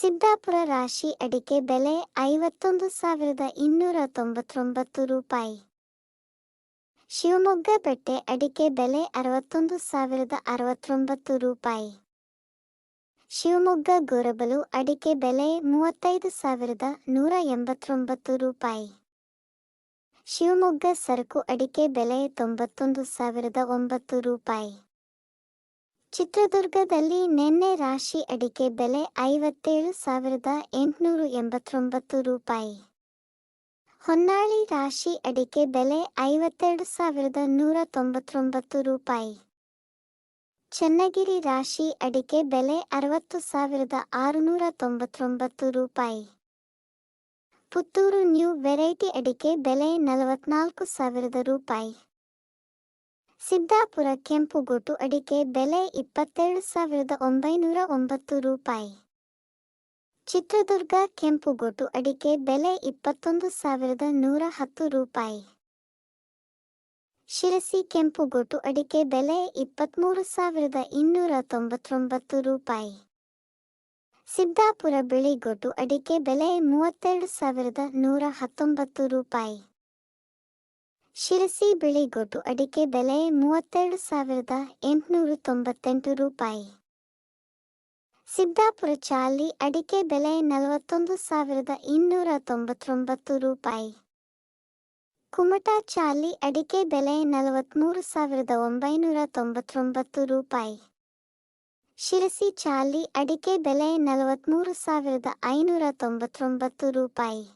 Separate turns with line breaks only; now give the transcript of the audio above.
ಸಿದ್ದಾಪುರ ರಾಶಿ ಅಡಿಕೆ ಬೆಲೆ ಐವತ್ತೊಂದು ಸಾವಿರದ ಇನ್ನೂರ ತೊಂಬತ್ತೊಂಬತ್ತು ರೂಪಾಯಿ. ಶಿವಮೊಗ್ಗ ಬೆಟ್ಟೆ ಅಡಿಕೆ ಬೆಲೆ ಅರವತ್ತೊಂದು ಸಾವಿರದ ಅರವತ್ತೊಂಬತ್ತು ರೂಪಾಯಿ. ಶಿವಮೊಗ್ಗ ಗೊರಬಲು ಅಡಿಕೆ ಬೆಲೆ ಮೂವತ್ತೈದು ಸಾವಿರದ ನೂರ ಎಂಬತ್ತೊಂಬತ್ತು ರೂಪಾಯಿ. ಶಿವಮೊಗ್ಗ ಸರಕು ಅಡಿಕೆ ಬೆಲೆ ತೊಂಬತ್ತೊಂದು ಸಾವಿರದ ಒಂಬತ್ತು ರೂಪಾಯಿ. ಚಿತ್ರದುರ್ಗದಲ್ಲಿ ನಿನ್ನೆ ರಾಶಿ ಅಡಿಕೆ ಬೆಲೆ ಐವತ್ತೇಳು ಸಾವಿರದ ಎಂಟುನೂರ ಎಂಬತ್ತೊಂಬತ್ತು ರೂಪಾಯಿ. ಹೊನ್ನಾಳಿ ರಾಶಿ ಅಡಿಕೆ ಬೆಲೆ ಐವತ್ತೆರಡು ಸಾವಿರದ ನೂರ ತೊಂಬತ್ತೊಂಬತ್ತು ರೂಪಾಯಿ. ಚನ್ನಗಿರಿ ರಾಶಿ ಅಡಿಕೆ ಬೆಲೆ ಅರವತ್ತು ಸಾವಿರದ ಆರುನೂರ ತೊಂಬತ್ತೊಂಬತ್ತು ರೂಪಾಯಿ. ಪುತ್ತೂರು ನ್ಯೂ ವೆರೈಟಿ ಅಡಿಕೆ ಬೆಲೆ ನಲವತ್ನಾಲ್ಕು ಸಾವಿರದ ರೂಪಾಯಿ. ಸಿದ್ದಾಪುರ ಕೆಂಪುಗೋಟು ಅಡಿಕೆ ಬೆಲೆ ಇಪ್ಪತ್ತೆರಡು ಸಾವಿರದ ಒಂಬೈನೂರ ಒಂಬತ್ತು ರೂಪಾಯಿ. ಚಿತ್ರದುರ್ಗ ಕೆಂಪುಗೋಟು ಅಡಿಕೆ ಬೆಲೆ ಇಪ್ಪತ್ತೊಂದು ಸಾವಿರದ ನೂರ ಹತ್ತು ರೂಪಾಯಿ. ಶಿರಸಿ ಕೆಂಪುಗೋಟು ಅಡಿಕೆ ಬೆಲೆ ಇಪ್ಪತ್ತ್ಮೂರು ಸಾವಿರದ ಇನ್ನೂರ ತೊಂಬತ್ತೊಂಬತ್ತು ರೂಪಾಯಿ. ಸಿದ್ದಾಪುರ ಬಿಳಿಗೋಟು ಅಡಿಕೆ ಬೆಲೆ ಮೂವತ್ತೆರಡು ಸಾವಿರದ ನೂರ ಹತ್ತೊಂಬತ್ತು ರೂಪಾಯಿ. ಶಿರಸಿ ಬಿಳಿಗೋಟು ಅಡಿಕೆ ಬೆಲೆ ಮೂವತ್ತೆರಡು ಸಾವಿರದ ಎಂಟುನೂರ ತೊಂಬತ್ತೆಂಟು ರೂಪಾಯಿ. ಸಿದ್ದಾಪುರ ಚಾಲಿ ಅಡಿಕೆ ಬೆಲೆ ನಲವತ್ತೊಂದು ಸಾವಿರದ ಇನ್ನೂರ ತೊಂಬತ್ತೊಂಬತ್ತು ರೂಪಾಯಿ. ಕುಮಟಾ ಚಾಲಿ ಅಡಿಕೆ ಬೆಲೆ ನಲವತ್ತ್ಮೂರು ಸಾವಿರದ ಒಂಬೈನೂರ ತೊಂಬತ್ತೊಂಬತ್ತು ರೂಪಾಯಿ. ಶಿರಸಿ ಚಾಲಿ ಅಡಿಕೆ ಬೆಲೆ ನಲವತ್ತ್ಮೂರು ಸಾವಿರದ ಐನೂರ ತೊಂಬತ್ತೊಂಬತ್ತು ರೂಪಾಯಿ.